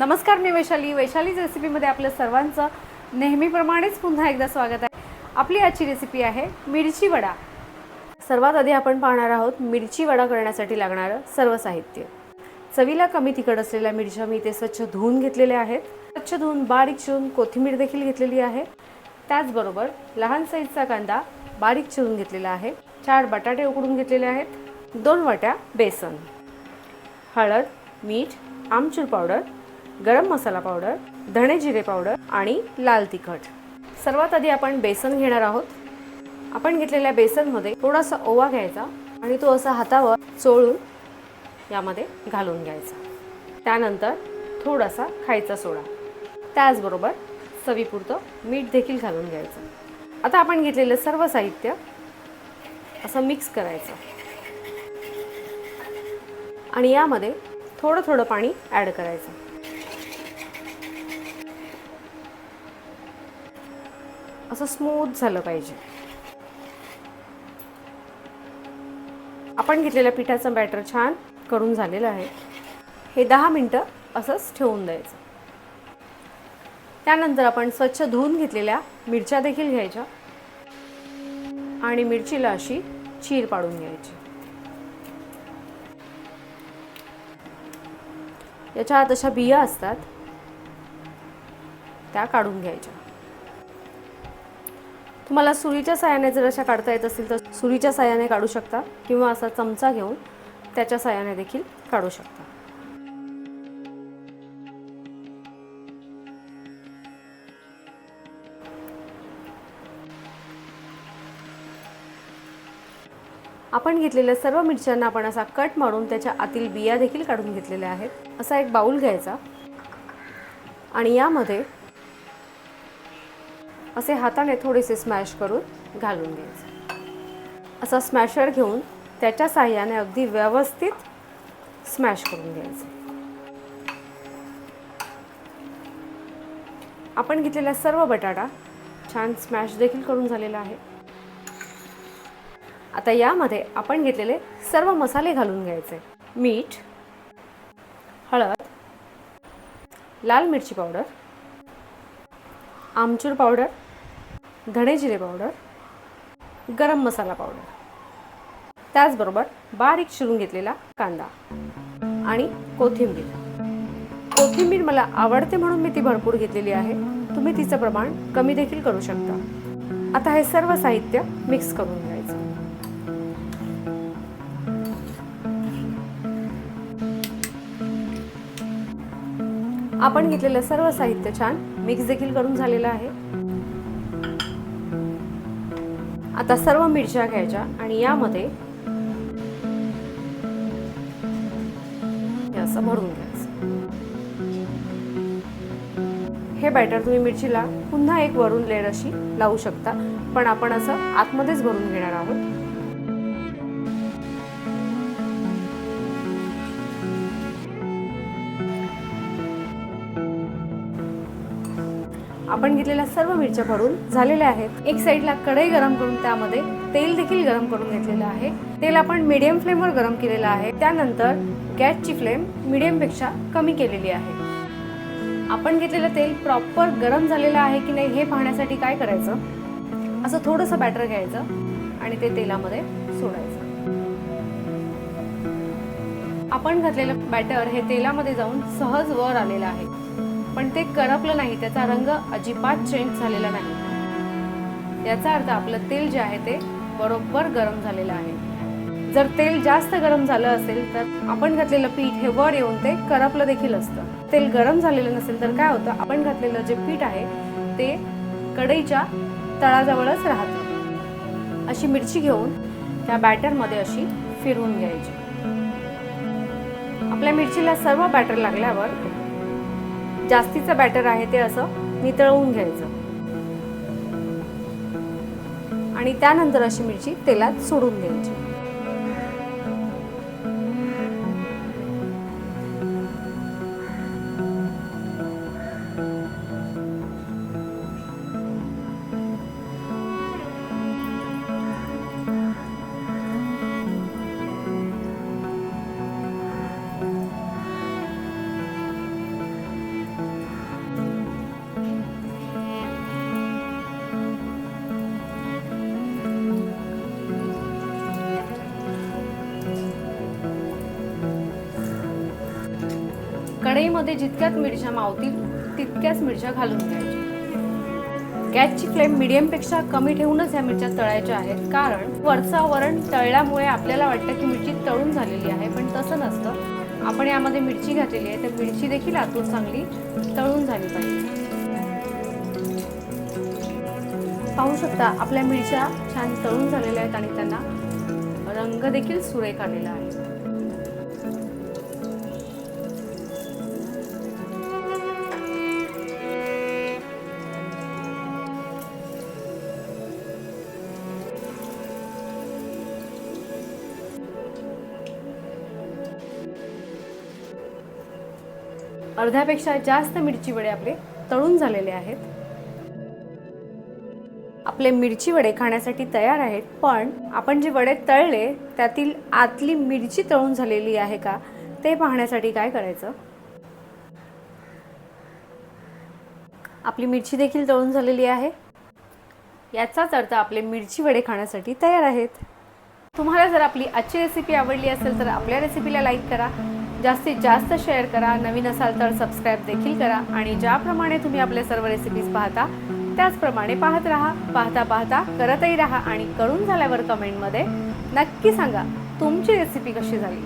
नमस्कार मी वैशाली. वैशालीच रेसिपीमध्ये आपलं सर्वांचं नेहमीप्रमाणेच पुन्हा एकदा स्वागत आहे. आपली आजची रेसिपी आहे मिरची वडा. सर्वात आधी आपण पाहणार आहोत मिरची वडा करण्यासाठी लागणारं सर्व साहित्य. चवीला कमी तिखट असलेल्या मिरच्या मी इथे स्वच्छ धुवून घेतलेल्या आहेत. स्वच्छ धुवून बारीक चिरून कोथिंबीर देखील घेतलेली आहे. त्याचबरोबर लहान साईजचा कांदा बारीक चिरून घेतलेला आहे. चार बटाटे उकडून घेतलेले आहेत. दोन वाट्या बेसन. हळद मीठ आमचूर पावडर गरम मसाला पावडर धणे जिरे पावडर आणि लाल तिखट. सर्वात आधी आपण बेसन घेणार आहोत. आपण घेतलेल्या बेसनमध्ये थोडासा ओवा घ्यायचा आणि तो असा हातावर चोळून यामध्ये घालून घ्यायचा. त्यानंतर थोडासा खायचा सोडा. त्याचबरोबर चवीपुरतं मीठ देखील घालून घ्यायचं. आता आपण घेतलेलं सर्व साहित्य असं मिक्स करायचं. आणि यामध्ये थोडं थोडं पाणी ॲड करायचं. असं स्मूथ झालं पाहिजे. आपण घेतलेल्या पिठाचं बॅटर छान करून झालेलं आहे. हे दहा मिनटं असंच ठेवून द्यायचं. त्यानंतर आपण स्वच्छ धुवून घेतलेल्या मिरच्या देखील घ्यायच्या. आणि मिरचीला अशी चीर पाडून घ्यायची. याच्या आत अशा बिया असतात त्या काढून घ्यायच्या. तुम्हाला सुरीच्या साह्याने जर अशा काढता येत असतील तर सुरीच्या साह्याने काढू शकता किंवा असा चमचा घेऊन त्याच्या साह्याने देखील काढू शकता. आपण घेतलेल्या सर्व मिरच्यांना आपण असा कट मारून त्याच्या आतील बिया देखील काढून घेतलेल्या आहेत. असा एक बाऊल घ्यायचा. आणि यामध्ये असे हाताने थोडेसे स्मॅश करून घालून घ्यायचे. असा स्मॅशर घेऊन त्याच्या साह्याने अगदी व्यवस्थित स्मॅश करून घ्यायचं. आपण घेतलेला सर्व बटाटा छान स्मॅश देखील करून झालेला आहे. आता यामध्ये आपण घेतलेले सर्व मसाले घालून घ्यायचे. मीठ हळद लाल मिरची पावडर आमचूर पावडर धणे जिरे पावडर गरम मसाला पावडर त्याचबरोबर बारीक चिरून घेतलेला कांदा आणि कोथिंबीर. कोथिंबीर मला आवडते म्हणून मी ती भरपूर घेतलेली आहे. तुम्ही तिचं प्रमाण कमी देखील करू शकता. आता हे सर्व साहित्य मिक्स करून घ्यायचं. आपण घेतलेलं सर्व साहित्य छान मिक्स देखील करून झालेलं आहे. आता सर्व मिरच्या घ्यायच्या आणि यामध्ये हे असं भरून घ्यायचं. हे बॅटर तुम्ही मिरचीला पुन्हा एक वरून लेअर अशी लावू शकता पण आपण असं आतमध्येच भरून घेणार आहोत. आपण घेतलेल्या सर्व मिरच्या पडून झालेल्या आहेत. एक साईडला कढई गरम करून त्यामध्ये तेल देखील गरम करून घेतलेलं आहे. तेल आपण मीडियम फ्लेमवर गरम केलेलं आहे. त्यानंतर गॅसची फ्लेम मीडियमपेक्षा कमी केलेली आहे. आपण घेतलेलं तेल प्रॉपर गरम झालेलं आहे की नाही हे पाहण्यासाठी काय करायचं? असं थोडंसं बॅटर घ्यायचं आणि ते तेलामध्ये सोडायचं. आपण घातलेलं बॅटर हे तेलामध्ये जाऊन सहज वर आलेलं आहे. पण ते करपलं नाही. त्याचा रंग अजिबात चेंज झालेला नाही. याचा अर्थ आपलं तेल जे आहे ते बरोबर गरम झालेलं आहे. जर तेल जास्त गरम झालं असेल तर आपण घातलेलं पीठ हे वर येऊन ते करपलं देखील असतं. तेल गरम झालेलं नसेल तर काय होतं? आपण घातलेलं जे पीठ आहे ते कढईच्या तळाजवळच राहतं. अशी मिरची घेऊन त्या बॅटरमध्ये अशी फिरवून घ्यायची. आपल्या मिरचीला सर्व बॅटर लागल्यावर जास्तीचं बॅटर आहे ते असं नितळवून घ्यायचं. आणि त्यानंतर अशी मिरची तेलात सोडून द्यायची. कढईमध्ये जितक्याच मिरच्या मावतील तितक्याच मिरच्या घालून घ्यायच्या. गॅसची फ्लेम मिडियमपेक्षा कमी ठेवूनच ह्या मिरच्या तळायच्या आहेत. कारण वरचा वरण तळल्यामुळे आपल्याला वाटतं की मिरची तळून झालेली आहे पण तसं नसतं. आपण यामध्ये मिरची घातलेली आहे तर मिरची देखील आतून चांगली तळून झाली पाहिजे. पाहू शकता आपल्या मिरच्या छान तळून झालेल्या आहेत आणि त्यांना रंग देखील सुरेख आलेला आहे. अर्ध्यापेक्षा जास्त मिरची वडे आपले तळून झालेले आहेत. आपले मिरची वडे खाण्यासाठी तयार आहेत पण आपण जे वडे तळले त्यातील आतली मिरची तळून झालेली आहे का ते पाहण्यासाठी काय करायचं? आपली मिरची देखील तळून झालेली आहे. याचाच अर्थ आपले मिरची वडे खाण्यासाठी तयार आहेत. तुम्हाला जर आपली आजची रेसिपी आवडली असेल तर आपल्या रेसिपीला लाईक करा. जास्तीत जास्त शेअर करा नवीन असाल तर सबस्क्राईब देखील करा आणि ज्याप्रमाणे तुम्ही आपले सर्व रेसिपीज पाहता त्याचप्रमाणे पाहत राहा पाहता पाहता करतही राहा आणि करून झाल्यावर कमेंटमध्ये नक्की सांगा तुमची रेसिपी कशी झाली?